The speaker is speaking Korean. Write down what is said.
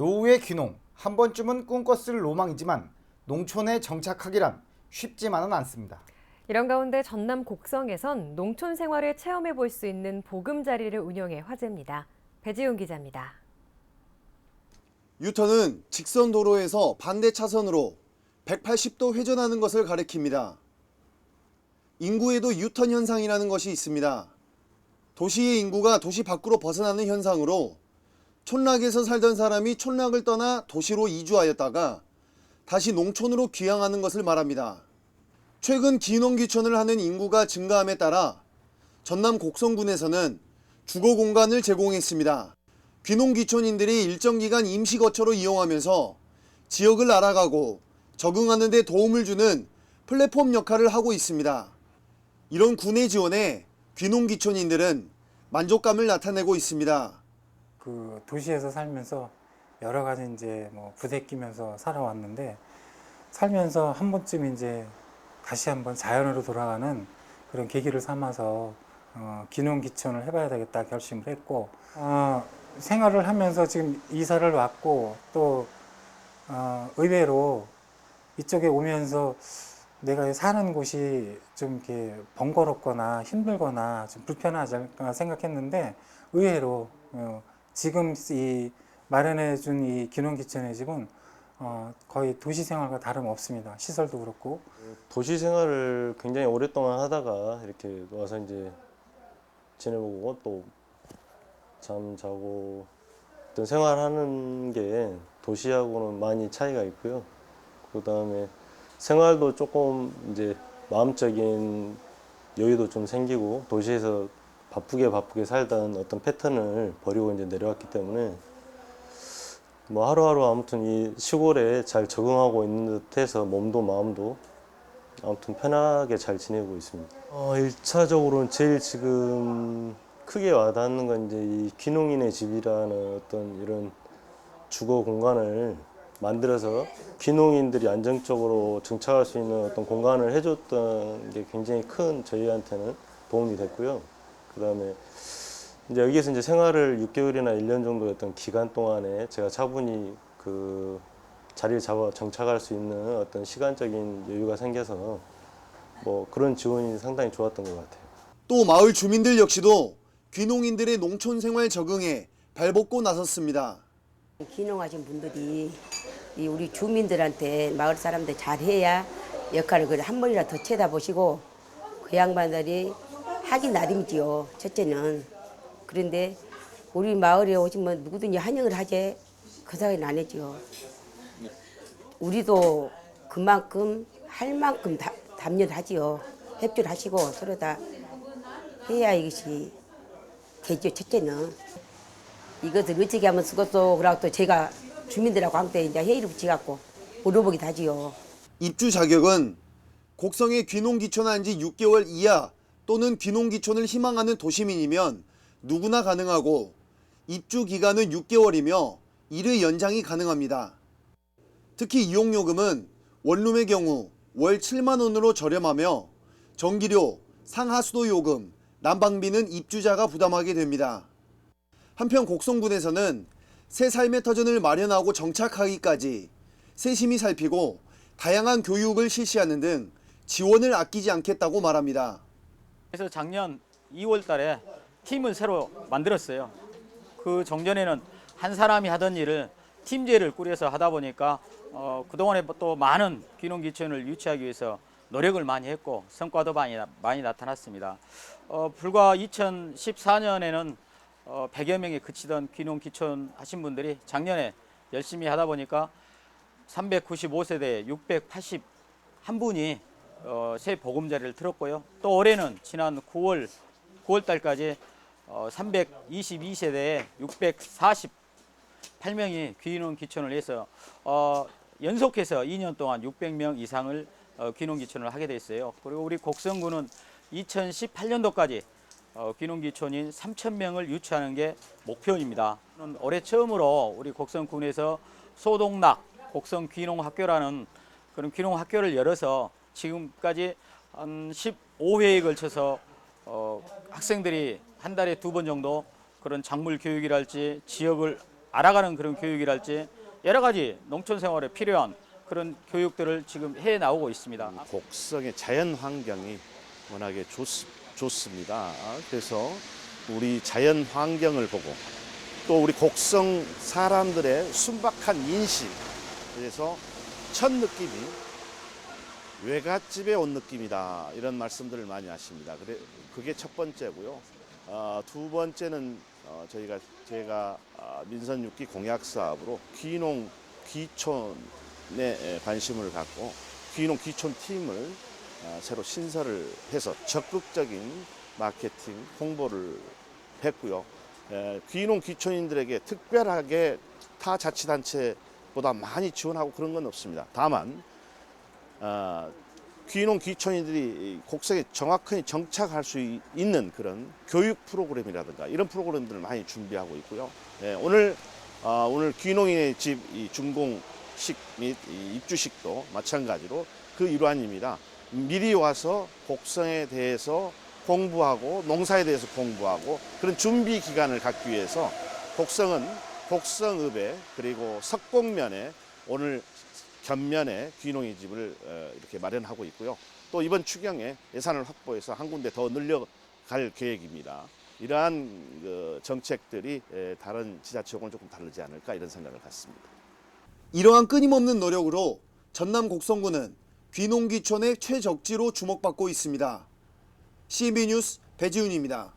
노후의 귀농 한 번쯤은 꿈꿨을 로망이지만 농촌에 정착하기란 쉽지만은 않습니다. 이런 가운데 전남 곡성에선 농촌 생활을 체험해 볼 수 있는 보금자리를 운영해 화제입니다. 배지훈 기자입니다. 유턴은 직선 도로에서 반대 차선으로 180도 회전하는 것을 가리킵니다. 인구에도 유턴 현상이라는 것이 있습니다. 도시의 인구가 도시 밖으로 벗어나는 현상으로 촌락에서 살던 사람이 촌락을 떠나 도시로 이주하였다가 다시 농촌으로 귀향하는 것을 말합니다. 최근 기농귀촌을 하는 인구가 증가함에 따라 전남 곡성군에서는 주거 공간을 제공했습니다. 귀농귀촌인들이 일정 기간 임시 거처로 이용하면서 지역을 알아가고 적응하는 데 도움을 주는 플랫폼 역할을 하고 있습니다. 이런 군의 지원에 귀농귀촌인들은 만족감을 나타내고 있습니다. 그 도시에서 살면서 여러 가지 이제 뭐 부대끼면서 살아왔는데 살면서 한 번쯤 이제 다시 한번 자연으로 돌아가는 그런 계기를 삼아서 어, 기농기촌을 해봐야 되겠다 결심을 했고 어, 생활을 하면서 지금 이사를 왔고 또 어, 의외로 이쪽에 오면서 내가 사는 곳이 좀 이렇게 번거롭거나 힘들거나 좀 불편하지 않을까 생각했는데 의외로 어, 지금 이 마련해 준 이 기농기촌의 집은 어, 거의 도시 생활과 다름 없습니다. 시설도 그렇고 도시 생활을 굉장히 오랫동안 하다가 이렇게 와서 이제 지내보고 또 잠자고 어떤 생활하는 게 도시하고는 많이 차이가 있고요. 그 다음에 생활도 조금 이제 마음적인 여유도 좀 생기고 도시에서 바쁘게 바쁘게 살던 어떤 패턴을 버리고 이제 내려왔기 때문에 뭐 하루하루 아무튼 이 시골에 잘 적응하고 있는 듯해서 몸도 마음도 아무튼 편하게 잘 지내고 있습니다. 어, 1차적으로는 제일 지금 크게 와닿는 건 이제 이 귀농인의 집이라는 어떤 이런 주거 공간을 만들어서 귀농인들이 안정적으로 정착할 수 있는 어떤 공간을 해줬던 게 굉장히 큰 저희한테는 도움이 됐고요. 그 다음에 이제 여기에서 이제 생활을 6개월이나 1년 정도였던 기간 동안에 제가 차분히 그 자리를 잡아 정착할 수 있는 어떤 시간적인 여유가 생겨서 뭐 그런 지원이 상당히 좋았던 것 같아요. 또 마을 주민들 역시도 귀농인들의 농촌 생활 적응에 발벗고 나섰습니다. 기농하신 분들이 이 우리 주민들한테 마을 사람들 잘해야 역할을 그래 한 번이라 더 쳐다보시고 그 양반들이 하기 나름이지요. 첫째는 그런데 우리 마을에 오시면 누구든지 환영을 하지 그 생각은 안 했지요. 우리도 그만큼 할 만큼 다, 담력을 하지요. 협조를 하시고 서로 다 해야 이것이 되죠. 첫째는 이것을 어떻게 하면 쓰겠소 그러고 또 제가 주민들하고 함께 이제 회의를 붙여갖고 물어보기도 하지요. 입주 자격은 곡성에 귀농귀촌한 지 6개월 이하 또는 귀농귀촌을 희망하는 도시민이면 누구나 가능하고 입주 기간은 6개월이며 1회 연장이 가능합니다. 특히 이용요금은 원룸의 경우 월 7만 원으로 저렴하며 전기료, 상하수도 요금, 난방비는 입주자가 부담하게 됩니다. 한편 곡성군에서는 새 삶의 터전을 마련하고 정착하기까지 세심히 살피고 다양한 교육을 실시하는 등 지원을 아끼지 않겠다고 말합니다. 그래서 작년 2월 달에 팀을 새로 만들었어요. 그 정전에는 한 사람이 하던 일을 팀제를 꾸려서 하다 보니까 어, 그동안에 또 많은 귀농귀촌을 유치하기 위해서 노력을 많이 했고 성과도 많이, 나- 많이 나타났습니다. 어, 불과 2014년에는 어, 100여 명에 그치던 귀농귀촌 하신 분들이 작년에 열심히 하다 보니까 395세대 681분이 어, 새 보금자리를 틀었고요. 또 올해는 지난 9월 9월 달까지 어, 322세대에 648명이 귀농 귀촌을 해서 어, 연속해서 2년 동안 600명 이상을 어, 귀농 귀촌을 하게 됐어요. 그리고 우리 곡성군은 2018년도까지 어, 귀농 귀촌인 3,000명을 유치하는 게 목표입니다. 올해 처음으로 우리 곡성군에서 소동락 곡성 귀농 학교라는 그런 귀농 학교를 열어서 지금까지 한 15회에 걸쳐서 어, 학생들이 한 달에 두 번 정도 그런 작물 교육이랄지 지역을 알아가는 그런 교육이랄지 여러 가지 농촌 생활에 필요한 그런 교육들을 지금 해 나오고 있습니다. 곡성의 자연 환경이 워낙에 좋, 좋습니다. 그래서 우리 자연 환경을 보고 또 우리 곡성 사람들의 순박한 인식 그래서 첫 느낌이 외갓집에 온 느낌이다 이런 말씀들을 많이 하십니다. 그래 그게 첫 번째고요. 어, 두 번째는 어, 저희가 제가 어, 민선 6기 공약 사업으로 귀농 귀촌에 에, 관심을 갖고 귀농 귀촌 팀을 어, 새로 신설을 해서 적극적인 마케팅 홍보를 했고요. 에, 귀농 귀촌인들에게 특별하게 타 자치단체보다 많이 지원하고 그런 건 없습니다. 다만 어, 귀농 귀촌인들이 이 곡성에 정확히 정착할 수 이- 있는 그런 교육 프로그램이라든가 이런 프로그램들을 많이 준비하고 있고요. 예, 오늘 어, 오늘 귀농인의 집이 준공식 및이 입주식도 마찬가지로 그 일환입니다. 미리 와서 곡성에 대해서 공부하고 농사에 대해서 공부하고 그런 준비 기간을 갖기 위해서 곡성은 곡성읍에 그리고 석곡면에 오늘 견면에 귀농의 집을 어, 이렇게 마련하고 있고요. 또 이번 추경에 예산을 확보해서 한 군데 더 늘려갈 계획입니다. 이러한 그 정책들이 에, 다른 지자체하고는 조금 다르지 않을까 이런 생각을 갖습니다. 이러한 끊임없는 노력으로 전남 곡성군은 귀농귀촌의 최적지로 주목받고 있습니다. CB 뉴스 배지훈입니다.